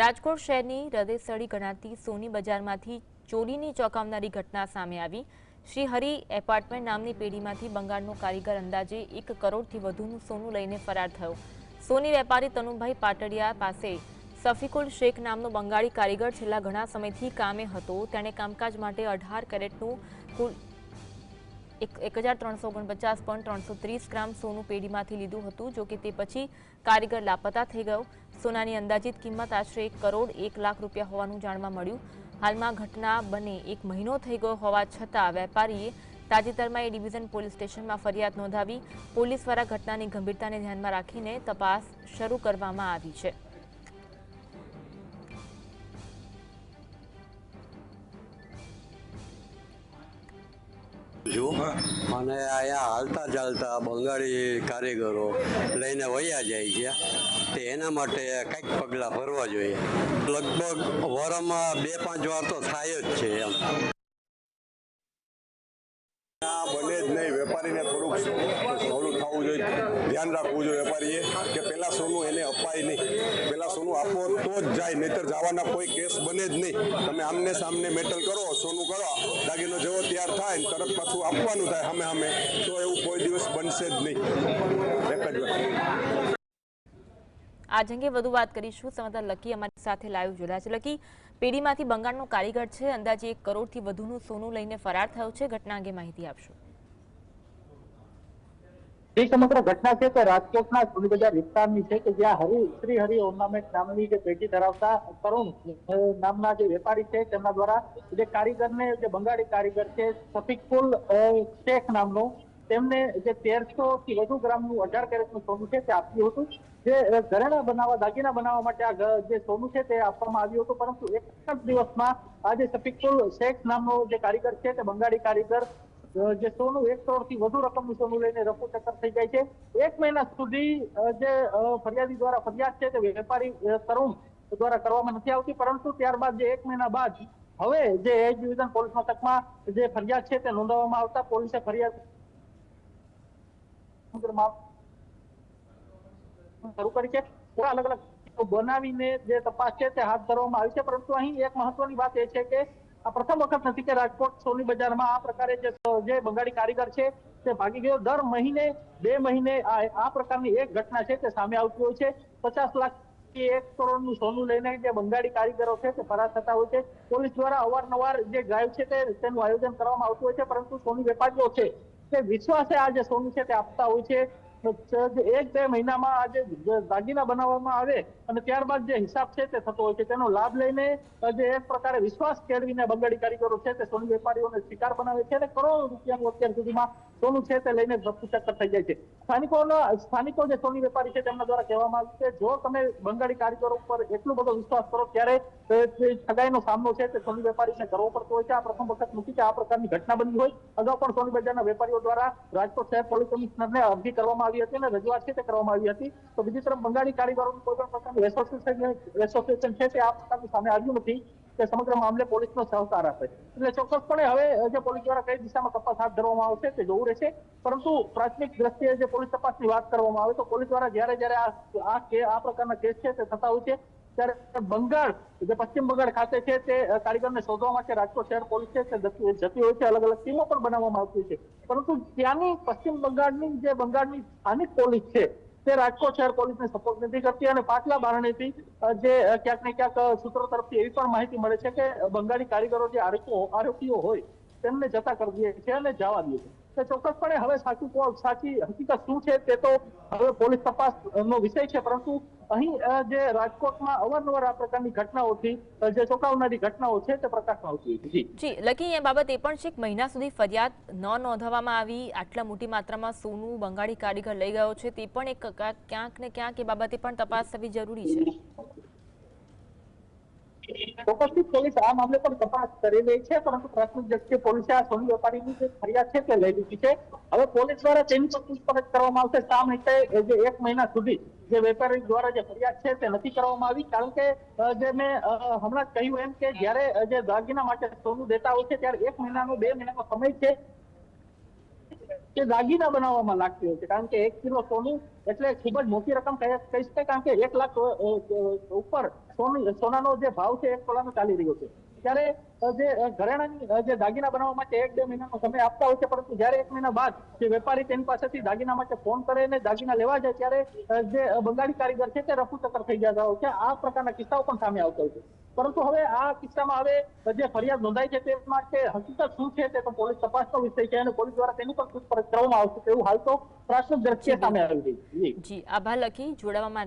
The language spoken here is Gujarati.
રાજકોટ શહેરની હૃદયસ્થળી ગણાતી સોની બજારમાંથી ચોરીની ચોંકાવનારી ઘટના સામે આવી. શ્રી હરિ એપાર્ટમેન્ટ નામની પેઢીમાંથી બંગાળનો કારીગર અંદાજે એક કરોડથી વધુનું સોનું લઈને ફરાર થયો. સોની વેપારી તનુભાઈ પાટડિયા પાસે સફીકુલ શેખ નામનો બંગાળી કારીગર છેલ્લા ઘણા સમયથી કામે હતો. તેણે કામકાજ માટે અઢાર કેરેટનું એક એક હજાર ત્રણસો ઓગણપચાસ પણ ત્રણસો ત્રીસ ગ્રામ સોનું પેઢીમાંથી લીધું હતું, જો કે તે પછી કારીગર લાપતા થઈ ગયો. સોનાની અંદાજિત કિંમત આશરે એક કરોડ એક લાખ રૂપિયા હોવાનું જાણવા મળ્યું. હાલમાં ઘટના બને એક મહિનો થઈ ગયો હોવા છતાં વેપારીએ તાજેતરમાં એ ડિવિઝન પોલીસ સ્ટેશનમાં ફરિયાદ નોંધાવી, પોલીસ દ્વારા ઘટનાની ગંભીરતાને ધ્યાનમાં રાખીને તપાસ શરૂ કરવામાં આવી છે. છું. અને અહીંયા હાલતા ચાલતા બંગાળી કારીગરો લઈને વયા જાય છે. તે એના માટે કંઈક પગલાં ભરવા જોઈએ. લગભગ વરમાં બે પાંચ વાર તો થાય જ છે એમ. બને જ નહીં, વેપારીને થોડુંક સવલું થવું જોઈએ. ધ્યાન રાખવું જોઈએ વેપારીએ કે પહેલાં સોનું એને અપાય નહીં. આપો તો જ જાય નહીતર જવાના કોઈ કેસ બને જ નહીં. તમે આમને સામને મેટલ કરો સોનું કરો દાગીનો જેવો તૈયાર થાય ને તરત પાછું આપવાનું થાય સામે સામે તો એવું કોઈ દિવસ બનશે જ નહીં. એક જ વાત. આજ અંગે વધુ વાત કરીશું. સમાચાર લકી અમારી સાથે લાઈવ જોડાયા છે. લકી પેઢીમાંથી બંગાળનો કારીગર છે. અંદાજે એક કરોડથી વધુનું સોનું લઈને ફરાર થયો છે. ઘટના અંગે માહિતી આપશો. એ સમગ્ર ઘટના છે તે રાજકોટના સોની બજાર વિસ્તારની છે કે જ્યાં હરિ, શ્રી હરિ ઓર્નામેન્ટ નામની જે પેઢી ધરાવતા તરુણ નામના જે વેપારી છે, તેમના દ્વારા જે કારીગરને, જે બંગાળી કારીગર છે સફિકુલ શેખ નામનો, તેમને જે તેરસો થી વધુ ગ્રામનું અઢાર કેરેટનું સોનું છે તે આપ્યું હતું. જે ઘરેણા બનાવવા, દાગીના બનાવવા માટે આ જે સોનું છે તે આપવામાં આવ્યું હતું. પરંતુ એક જ દિવસમાં આ જે સફીકુલ શેખ નામનો જે કારીગર છે તે બંગાળી કારીગર જે સોનું એક કરોડથી વધુ રકમનું સોનું લઈને રફુ ચક્કર થઈ જાય છે. એક મહિના સુધી જે ફરિયાદી દ્વારા ફરિયાદ છે તે વેપારી તરુણ દ્વારા કરવામાં નથી આવતી, પરંતુ ત્યારબાદ જે એક મહિના બાદ હવે જે એ ડિવિઝન પોલીસ મથકમાં જે ફરિયાદ છે તે નોંધવામાં આવતા પોલીસે ફરિયાદ શરૂ કરી છે. પૂરા અલગ અલગ બનાવીને જે તપાસ છે તે હાથ ધરવામાં આવી છે, પરંતુ અહીં એક મહત્વની વાત એ છે કે પ્રથમ વખત નથી કે રાજકોટ સોની બજારમાં આ પ્રકારે જે બંગાળી કારીગર છે તે ભાગી ગયો. દર મહિને, બે મહિને આ પ્રકારની એક ઘટના છે તે સામે આવતી હોય છે. પચાસ લાખથી એક કરોડનું સોનું લઈને જે બંગાળી કારીગરો છે તે ફરાર થતા હોય છે. પોલીસ દ્વારા અવારનવાર જે ડ્રાઈવ છે તેનું આયોજન કરવામાં આવતું હોય છે, પરંતુ સોની વેપારીઓ છે તે વિશ્વાસે આ જે સોનું છે તે આપતા હોય છે. એક બે મહિનામાં આજે દાગીના બનાવવામાં આવે અને ત્યારબાદ જે હિસાબ છે તે થતો હોય છે. તેનો લાભ લઈને જે એક પ્રકારે વિશ્વાસ કેળવીને બંગાળી કારીગરો છે તે સોનું વેપારીઓને શિકાર બનાવે છે અને કરોડો રૂપિયાનું અત્યાર સુધીમાં સોનું છે તે લઈને ચક્કર થઈ જાય છે. સ્થાનિકોના, સ્થાનિકો જે સોની વેપારી છે તેમના દ્વારા કહેવામાં આવ્યું છે, જો તમે બંગાળી કારીગરો ઉપર એટલો બધો વિશ્વાસ કરો ત્યારે ઠગાઈનો સામનો છે તે સોની વેપારીને કરવો પડતો હોય છે. આ પ્રથમ વખત નથી કે આ પ્રકારની ઘટના બની હોય. અગાઉ પણ સોની બજારના વેપારીઓ દ્વારા રાજકોટ શહેર પોલીસ કમિશનરને અરજી કરવામાં આવી હતી અને રજૂઆત છે તે કરવામાં આવી હતી. તો બીજી તરફ બંગાળી કારીગરોનું કોઈ પણ પ્રકારનું એસોસિએશન એસોસિએશન છે તે આ પ્રકારનું સામે આવ્યું નથી. કે સમગ્ર મામલે પોલીસનો સહકાર આપે. એટલે ચોક્કસપણે હવે જે પોલીસ દ્વારા કઈ દિશામાં તપાસ હાથ ધરવામાં આવશે તે જોવું રહેશે. પરંતુ પ્રાથમિક દ્રષ્ટિએ જે પોલીસ તપાસની વાત કરવામાં આવે તો પોલીસ દ્વારા જ્યારે જ્યારે આ કે, આ પ્રકારના કેસ છે તે થતા હોય છે, ત્યારે બંગાળ, જે પશ્ચિમ બંગાળ ખાતે છે તે કારીગરને શોધવા માટે રાજકોટ શહેર પોલીસ છે તે જતી હોય છે, અલગ અલગ ટીમો પણ બનાવવામાં આવતી છે. પરંતુ ત્યાંની પશ્ચિમ બંગાળની, જે બંગાળની સ્થાનિક પોલીસ છે તે રાજકોટ શહેર પોલીસને સપોર્ટ નથી કરતી અને પાછલા બારણેથી જે ક્યાંક ને ક્યાંક સૂત્રો તરફથી એવી પણ માહિતી મળે છે કે બંગાળી કારીગરો જે આરોપીઓ હોય, તેમને જતા કરી દે છે અને જવા દે છે તો ચોક્કસપણે હવે સાચું સાચી હકીકત શું છે તે તો હવે પોલીસ તપાસ નો વિષય છે, પરંતુ અહીં જે રાજકોટમાં અવારનવાર આ પ્રકારની ઘટનાઓથી જે ચોંકાવનારી ઘટનાઓ છે તે પ્રકાશમાં આવતી હતી જી. લકી એ બાબત એ પણ છે કે મહિના સુધી ફરિયાદ ન નોંધવામાં આવી. આટલા મોટી માત્રામાં સોનું, બંગાળી કારીગર લઈ ગયો છે. તે પણ એક ક્યાંક ને ક્યાંક એ બાબતે પણ તપાસ થવી જરૂરી છે. ચોક્કસથી પોલીસ આ મામલે પણ તપાસ કરી રહી છે, પરંતુ પ્રાથમિક દ્રષ્ટિએ પોલીસે આ સોની વેપારીની જે ફરિયાદ છે તે લઈ લીધી છે. હવે પોલીસ દ્વારા તેની પર પૂછપરછ કરવામાં આવશે, શા માટે જે એક મહિના સુધી જે વેપારી દ્વારા જે ફરિયાદ છે તે નથી કરવામાં આવી? કારણ કે જે મેં હમણાં કહ્યું એમ કે જ્યારે જે દાગીના માટે સોનું દેતા હોય છે, ત્યારે એક મહિનાનો, બે મહિનાનો સમય છે. કે દાગીના બનાવવામાં લાગતી હોય છે. કારણ કે એક કિલો સોનું એટલે ખૂબ જ મોટી રકમ કહી શકાય કારણ કે એક લાખ ઉપર સોનું, સોનાનો જે ભાવ છે એક તોલાનો ચાલી રહ્યો છે. ત્યારે જે ઘરેણાની જે દાગીના બનાવવા માટે એક બે મહિનાનો સમય આપતા હોય છે, પરંતુ જ્યારે એક મહિના બાદ જે વેપારી તેની પાસેથી દાગીના માટે ફોન કરે અને દાગીના લેવા જાય, ત્યારે જે બંગાળી કારીગર છે તે રફુ ચક્કર થઈ જતા હોય છે. આ પ્રકારના કિસ્સાઓ પણ સામે આવતા હોય છે. પરંતુ હવે આ કિસ્સામાં હવે જે ફરિયાદ નોંધાઈ છે તે માટે હકીકત શું છે તે પોલીસ તપાસનો વિષય છે અને પોલીસ દ્વારા તેની પણ પૂછપરછ કરવામાં આવશે તેવું હાલ તો પ્રાથમિક દ્રશ્ય સામે આવી છે. જી, આભાર લખી જોડાવા માટે